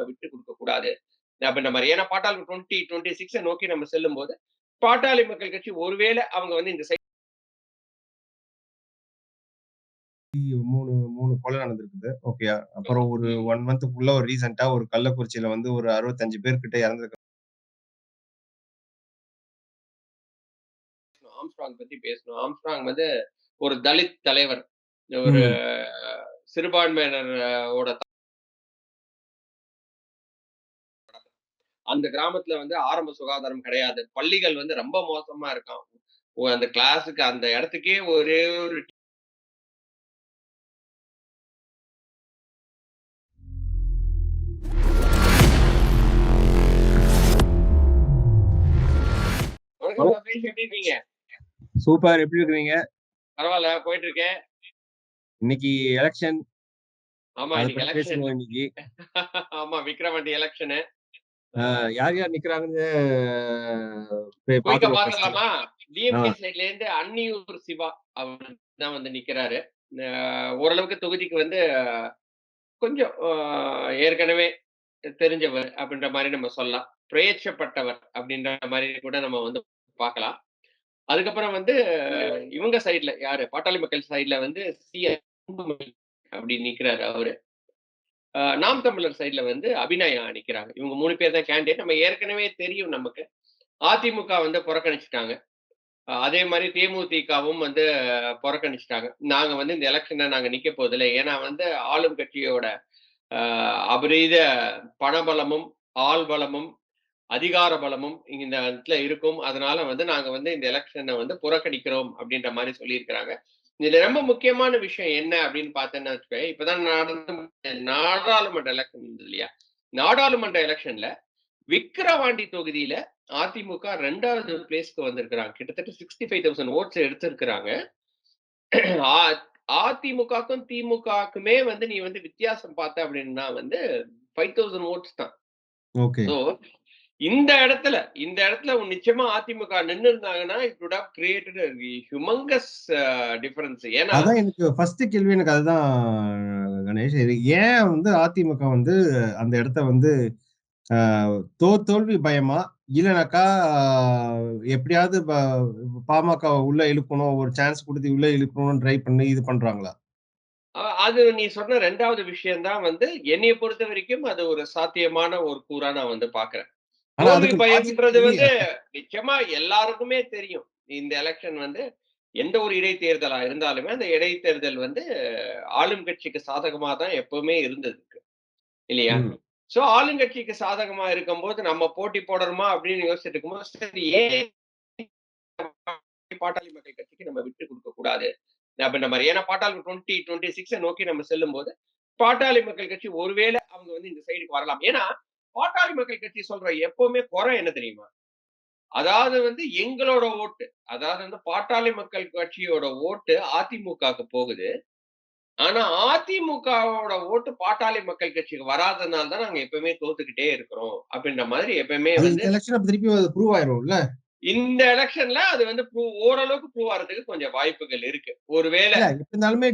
நம்ம விட்டு கொடுக்க கூடாது. அப்படின்ற மாதிரி ஏன்னா பாட்டாளி டுவெண்ட்டி டுவெண்ட்டி சிக்ஸை நோக்கி நம்ம செல்லும் போது பாட்டாளி மக்கள் கட்சி ஒருவேளை அவங்க வந்து இந்த side மூணு மூணு கொலை நடந்திருக்குது. ஓகே அப்புறம் ஒரு ஒன் மந்த்துக்குள்ள ஒரு ரீசெண்டா ஒரு கள்ளக்குறிச்சியில வந்து ஒரு அறுபத்தஞ்சு பேர் கிட்ட இறந்துருக்கு ஆம்ஸ்ட்ராங் பத்தி பேசணும். ஆம்ஸ்ட்ராங் வந்து ஒரு தலித் தலைவர். ஒரு சிறுபான்மையினர் அந்த கிராமத்துல வந்து ஆரம்ப சுகாதாரம் கிடையாது. பள்ளிகள் வந்து ரொம்ப மோசமா இருக்கான் அந்த கிளாஸுக்கு அந்த இடத்துக்கே ஒரே ஒரு எப்படி இருக்கீங்க? சூப்பர். எப்படி இருக்கிறீங்க? பரவாயில்ல போயிட்டு இருக்கேன் இன்னைக்கு எலெக்ஷன் ஆமா இன்னைக்கு எலெக்ஷன் ஆமா விக்ரவாண்டி எலெக்ஷனு யார் யார் நிக்கிறாங்கன்னு டிஎம்கே சைட்ல இருந்து அன்னியூர் சிவா அவர் தான் வந்து நிக்கிறாரு. ஓரளவுக்கு தொகுதிக்கு வந்து கொஞ்சம் ஏற்கனவே தெரிஞ்சவர் அப்படின்ற மாதிரி நம்ம சொல்லலாம். பிரேட்சப்பட்டவர் அப்படின்ற மாதிரி கூட நம்ம வந்து பார்க்கலாம். அதுக்கப்புறம் வந்து இவங்க சைட்ல யாரு? பாட்டாளி மக்கள் சைட்ல வந்து சி. அப்படி நிக்கிறாரு அவரு. நாம் தமிழர் சைட்ல வந்து அபிநயா நிக்கிறாங்க இவங்க மூணு பேர் தான் கேண்டிடேட் நம்ம ஏற்கனவே தெரியும் நமக்கு. அதிமுக வந்து புறக்கணிச்சிட்டாங்க. அதே மாதிரி தேமுதிகவும் வந்து புறக்கணிச்சிட்டாங்க. நாங்க வந்து இந்த எலெக்ஷனை நாங்க நிக்க போதில்லை ஏன்னா வந்து ஆளும் கட்சியோட அபரீத பணபலமும் ஆள் பலமும் அதிகார பலமும் இந்த இடத்துல இருக்கும். அதனால வந்து நாங்க வந்து இந்த எலெக்ஷனை வந்து புறக்கணிக்கிறோம் அப்படின்ற மாதிரி சொல்லியிருக்கிறாங்க. இதுல ரொம்ப முக்கியமான விஷயம் என்ன அப்படின்னு பார்த்தேன்னா வச்சுக்கோங்க, இப்பதான் நடந்த நாடாளுமன்ற எலெக்ஷன் இருந்தது இல்லையா? நாடாளுமன்ற எலெக்ஷன்ல விக்கிரவாண்டி தொகுதியில அதிமுக ரெண்டாவது பிளேஸ்க்கு வந்திருக்கிறாங்க. கிட்டத்தட்ட சிக்ஸ்டி ஃபைவ் தௌசண்ட் ஓட்ஸ் எடுத்திருக்கிறாங்க அதிமுகக்கும் திமுகக்குமே வந்து நீ வந்து வித்தியாசம் பார்த்த அப்படின்னா வந்து ஃபைவ் தௌசண்ட் ஓட்ஸ் தான். ஓகே ஸோ இந்த இடத்துல இந்த இடத்துல நிச்சயமா அதிமுக நின்று இருந்தாங்கன்னா it have created a humongous difference ஏன்னா அதான் எனக்கு ஃபர்ஸ்ட் கேள்வி எனக்கு அதுதான் கணேஷ். இது ஏன் வந்து அதிமுக வந்து அந்த இடத்த வந்து தோ தோல்வி பயமா? இல்லைனாக்கா எப்படியாவது பாமக உள்ள இழுக்கணும் ஒரு சான்ஸ் கொடுத்து உள்ள இழுக்கணும்னு ட்ரை பண்ணி இது பண்றாங்களா? அது நீ சொன்ன ரெண்டாவது விஷயம் தான் வந்து என்னைய பொறுத்த வரைக்கும் அது ஒரு சாத்தியமான ஒரு கூறா நான் வந்து பாக்குறேன். தோல்வி பயம்ன்றது வந்து நிச்சயமா எல்லாருக்குமே தெரியும். இந்த எலெக்ஷன் வந்து எந்த ஒரு இடைத்தேர்தலா இருந்தாலுமே அந்த இடைத்தேர்தல் வந்து ஆளும் கட்சிக்கு சாதகமா தான் எப்பவுமே இருந்தது இல்லையா. சோ ஆளுங்கட்சிக்கு சாதகமா இருக்கும்போது நம்ம போட்டி போடணுமா அப்படின்னு யோசிச்சுட்டு இருக்கும்போது சரி ஏன் பாட்டாளி மக்கள் கட்சிக்கு நம்ம விட்டு கொடுக்க கூடாது? அப்படின்ற மாதிரி ஏன்னா பாட்டாளி டுவெண்ட்டி டுவெண்ட்டி சிக்ஸை நோக்கி நம்ம செல்லும் போது பாட்டாளி மக்கள் கட்சி ஒருவேளை அவங்க வந்து இந்த சைடுக்கு வரலாம். ஏன்னா பாட்டாளி மக்கள் கட்சி சொல்ற எப்பவுமே குறை என்ன தெரியுமா? அதாவது வந்து எங்களோட ஓட்டு அதாவது வந்து பாட்டாளி மக்கள் கட்சியோட ஓட்டு அதிமுகவுக்கு போகுது. ஆனா அதிமுகவோட ஓட்டு பாட்டாளி மக்கள் கட்சிக்கு வராதனால தான் நாங்க எப்பவுமே தோத்துக்கிட்டே இருக்கிறோம். அப்படின்ற மாதிரி எப்பவுமே வந்து திருப்பி ப்ரூவ் ஆயிரும்ல? இந்த எலெக்ஷன்ல அது வந்து ஓரளவுக்கு ப்ரூவ் ஆகிறதுக்கு கொஞ்சம் வாய்ப்புகள் இருக்கு. ஒருவேளை இருந்தாலுமே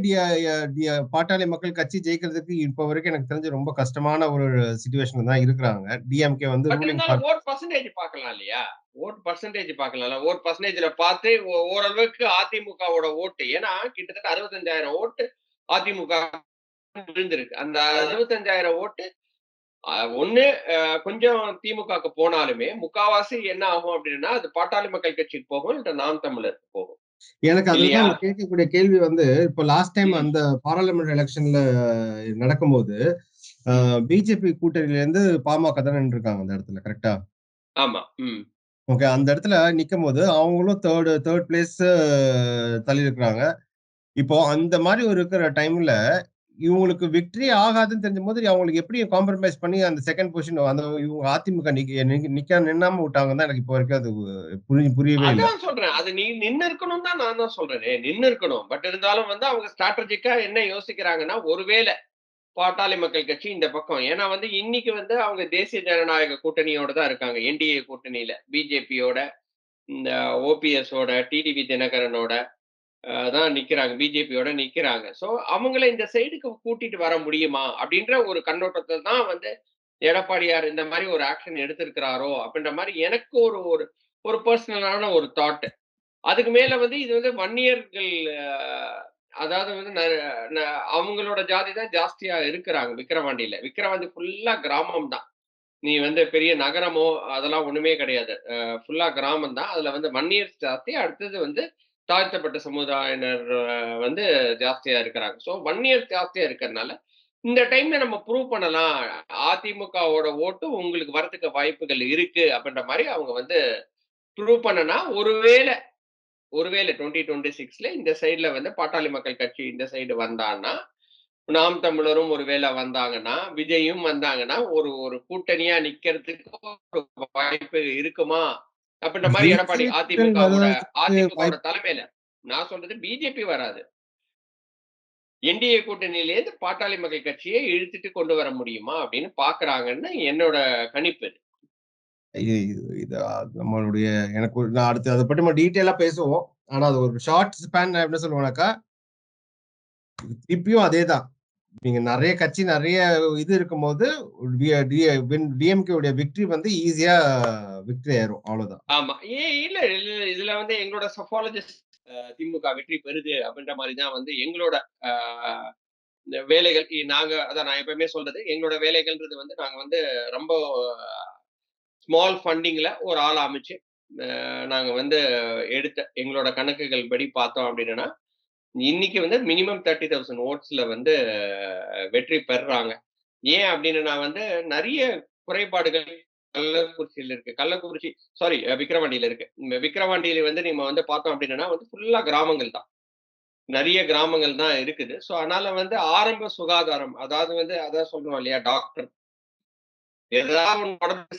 பாட்டாளி மக்கள் கட்சி ஜெயிக்கிறதுக்கு இப்ப வரைக்கும் எனக்கு தெரிஞ்சு ரொம்ப கஷ்டமான ஒரு சுச்சுவேஷன் தான் இருக்கிறாங்க. டிஎம்கே வந்து ஓட் பர்சன்டேஜ் பார்க்கலாம் இல்லையா? ஓட் பர்சன்டேஜ் பார்க்கலாம்ல ஓட் பர்சன்டேஜ்ல பார்த்து ஓரளவுக்கு அதிமுகவோட ஓட்டு ஏன்னா கிட்டத்தட்ட அறுபத்தஞ்சாயிரம் ஓட்டு அதிமுக விழுந்திருக்கு அந்த அறுபத்தஞ்சாயிரம் ஓட்டு ஒண்ணு கொஞ்சம் திமுகக்கு போனாலுமே முக்காவாசி என்ன ஆகும் அப்படின்னா அது பாட்டாளி மக்கள் கட்சிக்கு போகும் இல்ல நாம் தமிழருக்கு போகும் எனக்கு? அதுதான் கேட்கக்கூடிய கேள்வி வந்து இப்ப லாஸ்ட் டைம். அந்த பாராளுமன்ற எலெக்ஷன்ல நடக்கும்போது பிஜேபி கூட்டணியில இருந்து பாமக தான் நின்றுருக்காங்க அந்த இடத்துல கரெக்டா ஆமா ம் ஓகே அந்த இடத்துல நிக்கும் போது அவங்களும் தேர்ட் தேர்ட் பிளேஸ் தள்ளி இருக்கிறாங்க இப்போ அந்த மாதிரி ஒரு இருக்கிற டைம்ல இவங்களுக்கு விக்டரி ஆகாதுன்னு தெரிஞ்ச போது அவங்களுக்கு எப்படி காம்ப்ரமைஸ் பண்ணி அந்த செகண்ட் பொசிஷன் அந்த இவங்க அதிமுக நிக்க நிக்க- நின்னாம விட்டாங்க தான் எனக்கு இப்போ வரைக்கும் அது புரிய புரியவே இல்லை. சொல்றேன். அது நீ நின்று இருக்கணும் தான் நான் தான் சொல்றேனே. நின்று இருக்கணும் பட் இருந்தாலும் வந்து அவங்க ஸ்ட்ராட்டஜிக்கா என்ன யோசிக்கிறாங்கன்னா ஒருவேளை பாட்டாளி மக்கள் கட்சி இந்த பக்கம். ஏன்னா வந்து இன்னைக்கு வந்து அவங்க தேசிய ஜனநாயக கூட்டணியோட தான் இருக்காங்க. என்டிஏ கூட்டணியில பிஜேபியோட இந்த ஓபிஎஸோட டிடிபி டிடிவி தினகரனோட தான் நிற்கிறாங்க பிஜேபியோட நிற்கிறாங்க ஸோ அவங்கள இந்த சைடுக்கு கூட்டிட்டு வர முடியுமா? அப்படின்ற ஒரு கண்ணோட்டத்தை தான் வந்து எடப்பாடியார் இந்த மாதிரி ஒரு ஆக்ஷன் எடுத்திருக்கிறாரோ? அப்படின்ற மாதிரி எனக்கு ஒரு ஒரு ஒரு பர்சனலான ஒரு தாட் அதுக்கு மேல வந்து இது வந்து வன்னியர்கள் அதாவது வந்து ந- அவங்களோட ஜாதி தான் ஜாஸ்தியா இருக்கிறாங்க விக்கிரவாண்டியில. விக்கிரவாண்டி ஃபுல்லா கிராமம் தான். நீ வந்து பெரிய நகரமோ அதெல்லாம் ஒண்ணுமே கிடையாது. ஃபுல்லா கிராமம் தான். அதுல வந்து வன்னியர் ஜாஸ்தி அடுத்தது வந்து தாழ்த்தப்பட்ட சமுதாயினர் வந்து ஜாஸ்தியா இருக்கிறாங்க. ஸோ வன்னியர் ஜாஸ்தியா இருக்கிறதுனால இந்த டைம்ல நம்ம ப்ரூவ் பண்ணலாம். அதிமுகவோட ஓட்டு உங்களுக்கு வரத்துக்கு வாய்ப்புகள் இருக்கு அப்படின்ற மாதிரி அவங்க வந்து ப்ரூவ் பண்ணனா ஒருவேளை ஒருவேளை டுவெண்ட்டி டுவெண்ட்டி சிக்ஸ்ல இந்த சைடுல வந்து பாட்டாளி மக்கள் கட்சி இந்த சைடு வந்தான்னா நாம் தமிழரும் ஒருவேளை வந்தாங்கன்னா விஜயும் வந்தாங்கன்னா ஒரு ஒரு கூட்டணியா நிக்கிறதுக்கு ஒரு வாய்ப்பு இருக்குமா? அப்படின்ற மாதிரி எடப்பாடி விஜய் அதிமுகவோட தலைமையில நான் சொல்றது பிஜேபி வராது. என்டிஏ கூட்டணியிலேருந்து பாட்டாளி மக்கள் கட்சியை இழுத்துட்டு கொண்டு வர முடியுமா அப்படின்னு பாக்குறாங்கன்னு என்னோட கணிப்பு இது. அது நம்மளுடைய எனக்கு நான் அடுத்து அதை பற்றி நம்ம டீட்டெயிலா பேசுவோம். ஆனா அது ஒரு ஷார்ட் ஸ்பேன் என்ன சொல்லுவேனாக்கா திருப்பியும் அதேதான். நீங்க நிறைய கட்சி நிறைய இது இருக்கும்போது டிஎம்கே உடைய விக்டரி வந்து ஈஸியா விக்டரி ஆயிரும். அவ்வளவுதான். ஆமா. ஏன் இல்ல இதுல வந்து எங்களோட சஃபாலஜிஸ்ட் திமுக வெற்றி பெறுது அப்படின்ற மாதிரி தான் வந்து எங்களோட இந்த வேலைகள் நாங்க அதான் நான் எப்பயுமே சொல்றது எங்களோட வேலைகள்ன்றது வந்து நாங்க வந்து ரொம்ப ஸ்மால் ஃபண்டிங்ல ஒரு ஆள் அமைச்சு நாங்க வந்து எடுத்த எங்களோட கணக்குகள் படி பார்த்தோம் அப்படின்னா இன்னைக்கு வந்து மினிமம் தேர்ட்டி தௌசண்ட் ஓட்ஸ்ல வந்து வெற்றி பெறுறாங்க ஏன் அப்படின்னு நான் வந்து நிறைய குறைபாடுகள் கள்ளக்குறிச்சியில இருக்கு. கள்ளக்குறிச்சி சாரி விக்கிரவாண்டியில இருக்கு. இந்த விக்கிரவாண்டியில வந்து நம்ம வந்து பார்த்தோம் அப்படின்னா வந்து ஃபுல்லா கிராமங்கள் தான். நிறைய கிராமங்கள் தான் இருக்குது. ஸோ அதனால வந்து ஆரம்ப சுகாதாரம் அதாவது வந்து அதான் சொல்றோம் இல்லையா டாக்டர். ஏதாவது ஒன்று உடம்பு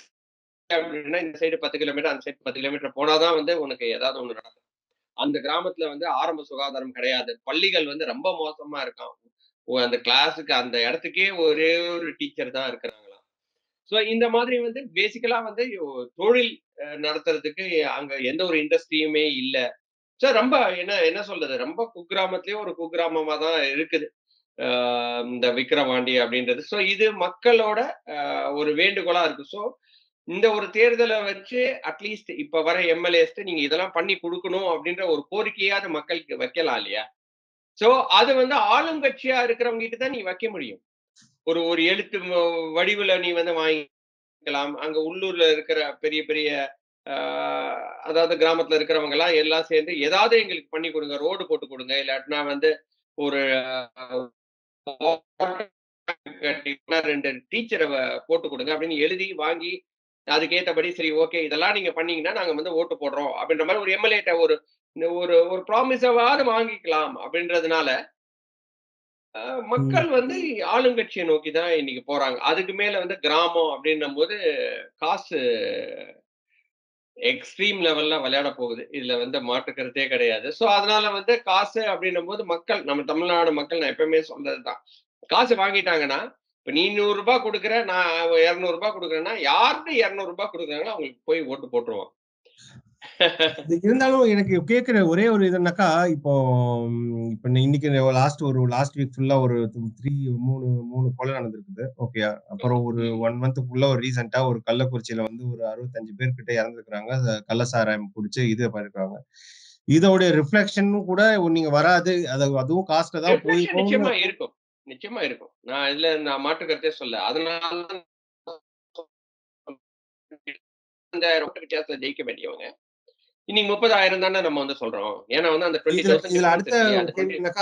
அப்படின்னா இந்த சைடு பத்து கிலோமீட்டர் அந்த சைடு பத்து கிலோமீட்டர் போனாதான் வந்து உனக்கு ஏதாவது ஒன்று நடக்கும். அந்த கிராமத்துல வந்து ஆரம்ப சுகாதாரம் கிடையாது. பள்ளிகள் வந்து ரொம்ப மோசமா இருக்கான் அந்த கிளாஸுக்கு அந்த இடத்துக்கே ஒரே ஒரு டீச்சர் தான் இருக்கிறாங்களாம். ஸோ இந்த மாதிரி வந்து பேசிக்கலா வந்து தொழில் நடத்துறதுக்கு அங்க எந்த ஒரு இண்டஸ்ட்ரியுமே இல்லை. ஸோ ரொம்ப என்ன என்ன சொல்றது? ரொம்ப குக்கிராமத்திலயும் ஒரு குக்கிராமமா தான் இருக்குது. ஆஹ் இந்த விக்ரவாண்டி அப்படின்றது. ஸோ இது மக்களோட ஒரு வேண்டுகோளா இருக்கு. ஸோ இந்த ஒரு தேர்தலை வச்சு அட்லீஸ்ட் இப்ப வர எம்எல்ஏஸ்ட்டு நீங்க இதெல்லாம் பண்ணி கொடுக்கணும் அப்படின்ற ஒரு கோரிக்கையாவது மக்களுக்கு வைக்கலாம் இல்லையா சோ அது வந்து ஆளுங்கட்சியா இருக்கிறவங்க கிட்ட தான் நீ வைக்க முடியும் ஒரு ஒரு எழுத்து வடிவுல நீ வந்து வாங்கிக்கலாம் அங்க உள்ளூர்ல இருக்கிற பெரிய பெரிய ஆஹ், அதாவது கிராமத்துல இருக்கிறவங்க எல்லாம் எல்லாம் சேர்ந்து ஏதாவது எங்களுக்கு பண்ணி கொடுங்க ரோடு போட்டு கொடுங்க இல்லாட்டினா வந்து ஒரு ரெண்டு டீச்சரை போட்டு கொடுங்க அப்படின்னு எழுதி வாங்கி அதுக்கேற்றபடி சரி ஓகே இதெல்லாம் நீங்க பண்ணீங்கன்னா நாங்க வந்து ஓட்டு போடுறோம். அப்படின்ற மாதிரி ஒரு எம்எல்ஏட்ட ஒரு ஒரு ஒரு ப்ராமிஸாவது வாங்கிக்கலாம் அப்படின்றதுனால மக்கள் வந்து ஆளுங்கட்சியை நோக்கி தான் இன்னைக்கு போறாங்க. அதுக்கு மேல வந்து கிராமம் அப்படின்னும் போது காசு எக்ஸ்ட்ரீம் லெவல்ல விளையாட போகுது. இதுல வந்து மாற்றுக்கிறதே கிடையாது. சோ அதனால வந்து காசு அப்படின்னும் போது மக்கள் நம்ம தமிழ்நாடு மக்கள் நான் எப்பவுமே சொல்றதுதான் காசு வாங்கிட்டாங்கன்னா இப்ப நீ நூறு ரூபாய் கொடுக்குற நான் இருநூறு ரூபாய் கொடுக்குறேன்னா யார்கிட்ட இருநூறு ரூபாய் கொடுக்குறாங்களோ அவங்களுக்கு போய் ஓட்டு போட்டுருவோம் இது இருந்தாலும் எனக்கு கேட்கிற ஒரே ஒரு இதுனாக்கா இப்போ இப்ப இன்னைக்கு லாஸ்ட் ஒரு லாஸ்ட் வீக் ஃபுல்லா ஒரு த்ரீ மூணு மூணு கொலை நடந்திருக்குது. ஓகே அப்புறம் ஒரு ஒன் மந்த்துக்குள்ள ஒரு ரீசெண்டா ஒரு கள்ளக்குறிச்சியில வந்து ஒரு அறுபத்தஞ்சு பேர் கிட்ட இறந்துருக்காங்க கள்ளசாராயம் குடிச்சு இது பண்ணிருக்காங்க. இதோட ரிஃப்ளெக்ஷனும் கூட நீங்க வராது. அது அதுவும் காஸ்ட்ல தான் போய் இருக்கும். நிச்சயமா இருக்கும். நான் இதுல நான் மாற்றுக்கிறதே சொல்ல அதனால அஞ்சாயிரம் ஓட்டு வித்தியாசத்துல ஜெயிக்க வேண்டியவங்க. இன்னைக்கு முப்பதாயிரம் தானே நம்ம வந்து சொல்றோம். ஏன்னா வந்து அந்த இதுல அடுத்த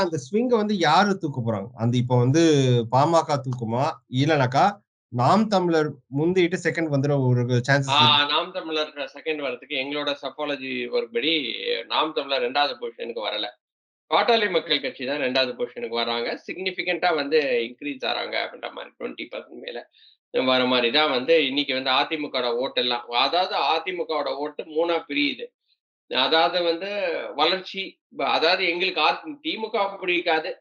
அந்த ஸ்விங்க வந்து யாரு தூக்க போறாங்க? அந்த இப்போ வந்து பாமக தூக்குமா? இல்லனாக்கா நாம் தமிழர் முந்திட்டு செகண்ட் வந்துட ஒரு சான்சஸ் ஆஹ் நாம் தமிழர் செகண்ட் வரதுக்கு எங்களோட சப்பாலஜி ஒர்க் படி நாம் தமிழர் ரெண்டாவது பொசிஷனுக்கு வரல. பாட்டாளி மக்கள் கட்சி தான் ரெண்டாவது பொசிஷனுக்கு வராங்க. சிக்னிஃபிகண்டா வந்து இன்க்ரீஸ் ஆறாங்க அப்படின்ற மாதிரி டுவெண்ட்டி பர்சன்ட் மேல வர மாதிரி தான் வந்து இன்னைக்கு வந்து அதிமுகவோட ஓட்டு எல்லாம். அதாவது அதிமுகவோட ஓட்டு மூணா பிரியுது. அதாவது வந்து வளர்ச்சி அதாவது எங்களுக்கு திமுக பிடிக்காது.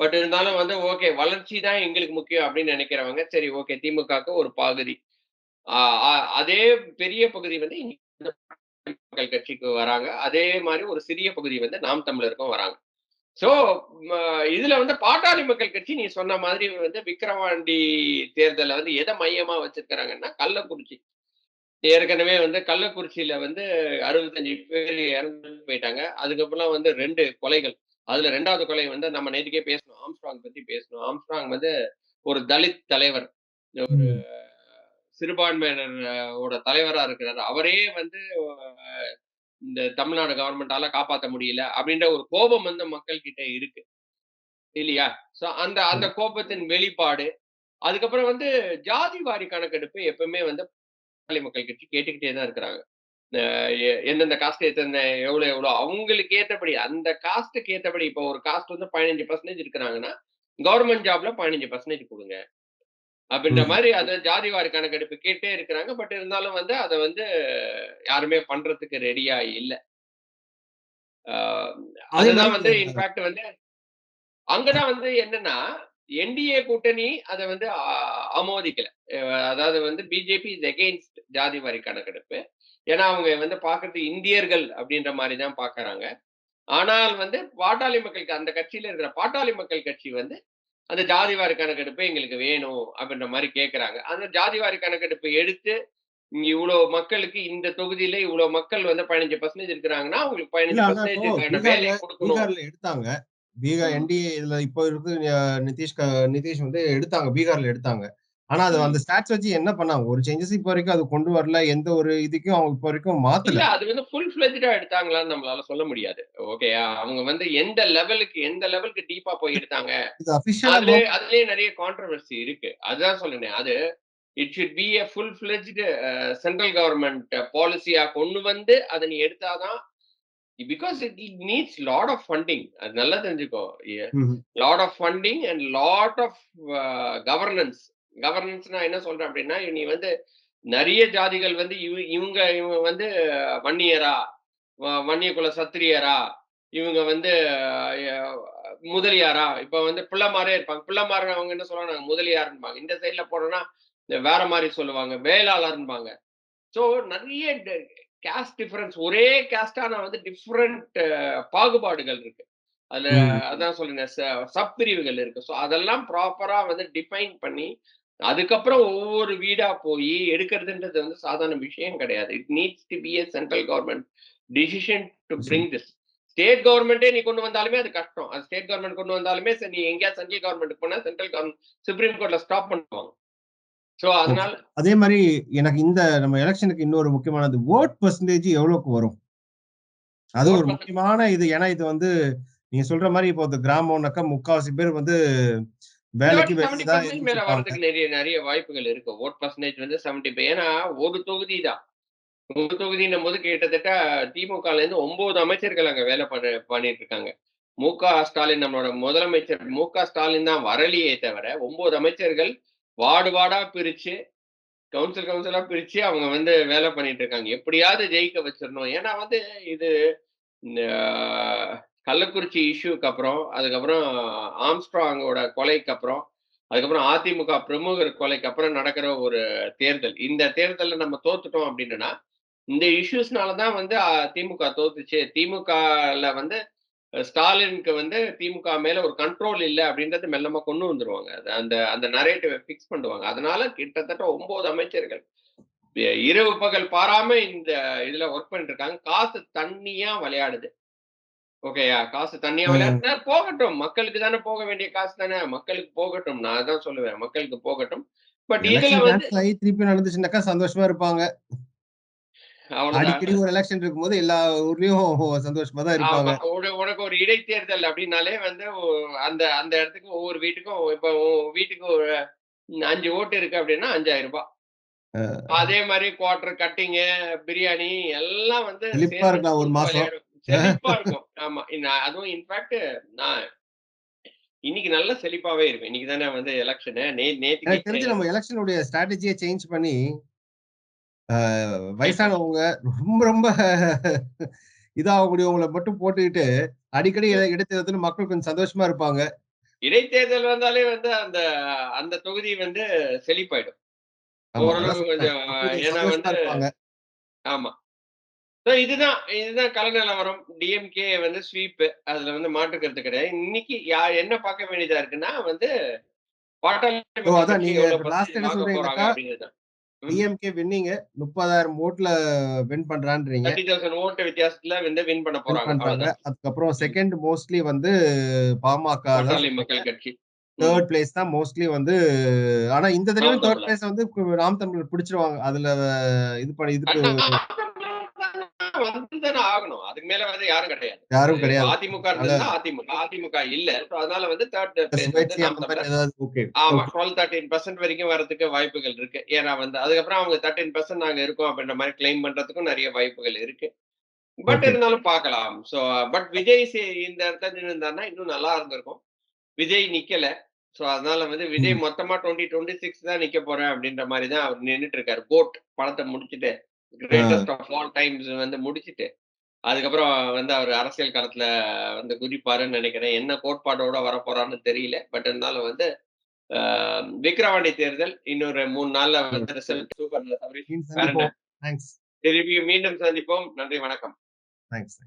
பட் இருந்தாலும் வந்து ஓகே வளர்ச்சி தான் எங்களுக்கு முக்கியம் அப்படின்னு நினைக்கிறவங்க சரி ஓகே திமுகவுக்கு ஒரு பகுதி. அதே பெரிய பகுதி வந்து மக்கள் கட்சிக்கு வராங்க. அதே மாதிரி ஒரு சிறிய பகுதி வந்து நாம் தமிழருக்கும் வராங்க. சோ இதுல வந்து பாட்டாளி மக்கள் கட்சி நீ சொன்ன மாதிரி வந்து விக்கிரவாண்டி தேர்தலை வந்து எதை மையமா வச்சிருக்கிறாங்கன்னா கள்ளக்குறிச்சி. ஏற்கனவே வந்து கள்ளக்குறிச்சியில வந்து அறுபத்தஞ்சு பேர் இறந்து போயிட்டாங்க. அதுக்கப்புறம் வந்து ரெண்டு கொலைகள். அதுல ரெண்டாவது கொலை வந்து நம்ம நேற்றுக்கே பேசணும் ஆம்ஸ்ட்ராங் பத்தி பேசணும் ஆம்ஸ்ட்ராங் வந்து ஒரு தலித் தலைவர். ஒரு சிறுபான்மையினரோட தலைவரா இருக்கிறாரு. அவரே வந்து இந்த தமிழ்நாடு கவர்மெண்டால காப்பாற்ற முடியல அப்படின்ற ஒரு கோபம் வந்து மக்கள் கிட்ட இருக்கு. இல்லையா? சோ அந்த அந்த கோபத்தின் வெளிப்பாடு அதுக்கப்புறம் வந்து ஜாதி வாரி கணக்கெடுப்பு எப்பவுமே வந்து பாட்டாளி மக்கள் கட்சி கேட்டுக்கிட்டே தான் இருக்கிறாங்க. எந்தெந்த காஸ்ட் எத்தனை எவ்வளவு எவ்வளவு அவங்களுக்கு ஏற்றபடி அந்த காஸ்ட்டுக்கு ஏற்றபடி இப்போ ஒரு காஸ்ட் வந்து பதினஞ்சு பர்சன்டேஜ் இருக்கிறாங்கன்னா கவர்மெண்ட் ஜாப்ல பதினஞ்சு பர்சன்டேஜ் கொடுங்க. அப்படின்ற. மாதிரி அதை ஜாதி வாரி கணக்கெடுப்பு கேட்டே இருக்கிறாங்க. பட் இருந்தாலும் வந்து அதை வந்து யாருமே பண்றதுக்கு ரெடியா இல்ல. அதுதான் வந்து இன்ஃபேக்ட் வந்து அங்கதான் வந்து என்னன்னா என்டிஏ கூட்டணி அதை வந்து ஆமோதிக்கல அதாவது வந்து பிஜேபி இஸ் எகெயின்ஸ்ட் ஜாதி வாரி கணக்கெடுப்பு. ஏன்னா அவங்க வந்து பாக்குறது இந்தியர்கள் அப்படின்ற மாதிரி தான் பாக்குறாங்க ஆனால் வந்து பாட்டாளி மக்களுக்கு அந்த கட்சியில இருக்கிற பாட்டாளி மக்கள் கட்சி வந்து அந்த ஜாதி வாரி கணக்கெடுப்பு எங்களுக்கு வேணும் அப்படின்ற மாதிரி கேக்குறாங்க. அந்த ஜாதி வாரி கணக்கெடுப்பு எடுத்து இங்க இவ்வளவு மக்களுக்கு இந்த தொகுதியில இவ்வளவு மக்கள் வந்து பதினஞ்சு பர்சன்டேஜ் இருக்கிறாங்கன்னா அவங்களுக்கு பதினஞ்சு பர்சன்டேஜ் எடுத்தாங்க. பீகார். என்டிஏ இதுல இப்போ இருக்கு நிதிஷ் நிதிஷ் வந்து எடுத்தாங்க பீகார்ல எடுத்தாங்க. ஆனா அது. அந்த ஸ்டாட்ஸ் வச்சு என்ன பண்ணாங்க ஒரு சேஞ்சஸ் இப்போ வரைக்கும் அது கொண்டு வரல எந்த ஒரு இதுக்கும் அவங்க இப்போ வரைக்கும் மாத்தல. அது வந்து ஃபுல் ஃபிளெஜ்டா எடுத்தாங்களான்னு நம்மளால சொல்ல முடியாது. ஓகேயா அவங்க வந்து எந்த லெவலுக்கு எந்த லெவலுக்கு டீப்பா போய் எடுத்தாங்க? அதுல அதுலயே நிறைய கான்ட்ரவர்சி இருக்கு. அதுதான் சொல்றேன் அது it should be a full fledged central government பாலிசியா கொண்டு வந்து அதை நீ எடுத்தாதான் because it needs lot of funding அது நல்லா தெரிஞ்சுக்கோ. Lot of funding and lot of governance கவர்னன்ஸ்னா என்ன சொல்றேன் அப்படின்னா நீ வந்து நிறைய ஜாதிகள் வந்து இவ- இவங்க இவங்க வந்து வன்னியரா வன்னிய குல சத்திரியரா இவங்க வந்து முதலியாரா? இப்ப வந்து பிள்ளைமாரே இருப்பாங்க. பிள்ளைமார அவங்க என்ன நாங்க முதலியார்ன்பாங்க. இந்த சைட்ல போனோம்னா வேற மாதிரி சொல்லுவாங்க. வேளாளர்ன்பாங்க. ஸோ நிறைய கேஸ்ட் டிஃபரன்ஸ் ஒரே கேஸ்டான வந்து டிஃப்ரெண்ட் பாகுபாடுகள் இருக்கு. அதுல. அதான் சொல்றேன் சப் பிரிவுகள் இருக்கு. ஸோ அதெல்லாம் ப்ராப்பரா வந்து டிஃபைன் பண்ணி அதுக்கப்புறம் ஒவ்வொரு வீடா போய் எடுக்கிறதுன்றது வந்து சாதாரண விஷயம் கிடையாது. It needs to be a central government decision to bring this state கவர்மெண்ட்டே நீ கொண்டு வந்தாலுமே அது கஷ்டம். அது ஸ்டேட் கவர்மெண்ட் கொண்டு வந்தாலுமே நீ எங்கேயா சென்ட்ரல் கவர்மெண்ட் போனா சென்ட்ரல் கவர்மெண்ட் சுப்ரீம் கோர்ட்ல ஸ்டாப் பண்ணுவாங்க. ஸோ அதனால அதே மாதிரி எனக்கு இந்த நம்ம எலெக்ஷனுக்கு இன்னொரு முக்கியமானது ஓட் பர்சன்டேஜ் எவ்வளவுக்கு வரும்? அது ஒரு முக்கியமான இது. ஏன்னா இது வந்து நீங்க சொல்ற மாதிரி இப்போ கிராமம்னாக்கா முக்காவாசி பேர் வந்து வேலைக்கு மேல வரதுக்கு நிறைய நிறைய வாய்ப்புகள் இருக்கு. ஓட் பர்சன்டேஜ் வந்து செவன்டி ஏன்னா ஒரு தொகுதி தான் ஒரு தொகுதின்னும் போது கிட்டத்தட்ட திமுகல இருந்து ஒன்பது அமைச்சர்கள் அங்க வேலை பண்ண பண்ணிட்டு இருக்காங்க. மு க ஸ்டாலின் நம்மளோட முதலமைச்சர். மு க ஸ்டாலின் தான் வரலையே தவிர ஒன்பது அமைச்சர்கள் வார்டு வார்டா பிரிச்சு கவுன்சில் கவுன்சிலா பிரிச்சு அவங்க வந்து வேலை பண்ணிட்டு இருக்காங்க. எப்படியாவது ஜெயிக்க வச்சிடணும். ஏன்னா வந்து இது கள்ளக்குறிச்சி இஷ்யூக்கு அப்புறம் அதுக்கப்புறம் ஆம்ஸ்ட்ராங்கோட கொலைக்கு அப்புறம் அதுக்கப்புறம் அதிமுக பிரமுகர் கொலைக்கு அப்புறம் நடக்கிற ஒரு தேர்தல். இந்த தேர்தலில் நம்ம தோத்துட்டோம் அப்படின்னா இந்த இஷ்யூஸ்னால தான் வந்து திமுக தோத்துச்சு. திமுகல வந்து ஸ்டாலினுக்கு வந்து திமுக மேல ஒரு கண்ட்ரோல் இல்லை அப்படின்றது மெல்லமா கொண்டு வந்துருவாங்க. அந்த அந்த நரேட்டிவை ஃபிக்ஸ் பண்ணுவாங்க. அதனால கிட்டத்தட்ட ஒன்பது அமைச்சர்கள் இரவு பகல் பாராம இந்த இதுல ஒர்க் பண்ணிட்டு இருக்காங்க. காசு தண்ணியா விளையாடுது. ஓகேயா காசு ம். விளையாடுனா போகட்டும். மக்களுக்கு தானே போக வேண்டிய காசு தானே? மக்களுக்கு போகட்டும். நான் அதான் சொல்லுவேன். மக்களுக்கு போகட்டும். பட் இதுல வந்து திருப்பி நடந்துச்சுனாக்கா சந்தோஷமா இருப்பாங்க. அடிக்கடி ஒரு எலெக்ஷன் இருக்கும்போது எல்லா ஊர்லயும் சந்தோஷமா தான் இருப்பாங்க. உனக்கு ஒரு இடைத்தேர்தல் அப்படின்னாலே வந்து அந்த அந்த இடத்துக்கு ஒவ்வொரு வீட்டுக்கும் இப்ப வீட்டுக்கு ஒரு அஞ்சு ஓட்டு இருக்கு அப்படின்னா அஞ்சாயிரம் ரூபாய். அதே மாதிரி குவார்டர் கட்டிங்கு பிரியாணி எல்லாம் வந்து ஒரு மாசம். செழிப்பா இருக்கும். ஆமா. அதுவும் இன்ஃபேக்ட் நான் இன்னைக்கு நல்ல செழிப்பாவே இருக்கும் இன்னைக்கு தானே வந்து எலெக்ஷனு நே எனக்கு தெரிஞ்சு நம்ம எலெக்ஷனுடைய ஸ்ட்ராட்டஜியை சேஞ்ச் பண்ணி வயசானவங்க ரொம்ப ரொம்ப இதாகக்கூடியவங்களை மட்டும் போட்டுக்கிட்டு அடிக்கடி இட- இடைத்தேர்தல் மக்கள் கொஞ்சம் சந்தோஷமா இருப்பாங்க. இடைத்தேர்தல் வந்தாலே வந்து அந்த அந்த தொகுதி வந்து செழிப்பாயிடும். ஓரளவு கொஞ்சம் ஏன்னா வந்து ஆமா. இதுதான் இதுதான் கள நிலவரம் டிஎம்கே வந்து ஸ்வீப் அதுல வந்து மாற்று கருத்து கிடையாது. இன்னைக்கு யா என்ன பார்க்க வேண்டியதா இருக்குன்னா வந்து. டிஎம்கே வின்னிங் முப்பதாயிரம் ஓட்ல வின் பண்றான்றீங்க. ஓட்டு வித்தியாசத்துல வந்து வின் பண்ண போறாங்க. அதுக்கப்புறம் செகண்ட் மோஸ்ட்லி வந்து பாமக மக்கள் கட்சி. தேர்ட் பிளேஸ் தான் மோஸ்ட்லி வந்து ஆனா இந்த தடவை தேர்ட். பிளேஸ் வந்து தமிழர் பிடிச்சிருவாங்க. அதுல இது பண்ணி இதுக்கு வந்துதானே ஆகணும். அதுக்கு மேல வந்து யாரும் கிடையாது. யாரும் கிடையாது. அதிமுக இருந்ததுன்னா அதிமுக அதிமுக இல்ல. அதனால வந்து தேர்ட் ஆமா டுவெல் தேர்ட்டின் பர்சன்ட் வரைக்கும் வரதுக்கு வாய்ப்புகள் இருக்கு. ஏன்னா வந்து அதுக்கப்புறம் அவங்க தேர்ட்டின் பர்சன்ட் நாங்க இருக்கோம் அப்படின்ற மாதிரி கிளைம் பண்றதுக்கும் நிறைய வாய்ப்புகள் இருக்கு. பட். இருந்தாலும் பார்க்கலாம். சோ பட் விஜய் இந்த இடத்துல நின்றுந்தாருன்னா இன்னும் நல்லா இருந்திருக்கும். விஜய் நிக்கல. சோ அதனால வந்து விஜய் மொத்தமா டுவெண்ட்டி டுவெண்ட்டி சிக்ஸ் தான் நிக்க போறேன் அப்படின்ற மாதிரி தான் அவர் நின்னுட்டு இருக்காரு. போட் படத்தை முடிச்சுட்டு. கிரேட்டஸ்ட் ஆஃப் ஆல் டைம்ஸ் வந்து முடிச்சிட்டு அதுக்கப்புறம் வந்து அவர் அரசியல் களத்துல வந்து குதிப்பாருன்னு நினைக்கிறேன். என்ன கோட்பாடோட வர போறான்னு தெரியல. பட் இருந்தாலும் வந்து ஆஹ், விக்கிரவாண்டி தேர்தல் இன்னொரு மூணு நாள்ல வந்து ரிசல்ட் சூப்பர். திருப்பி மீண்டும் சந்திப்போம். நன்றி வணக்கம். தேங்க்ஸ்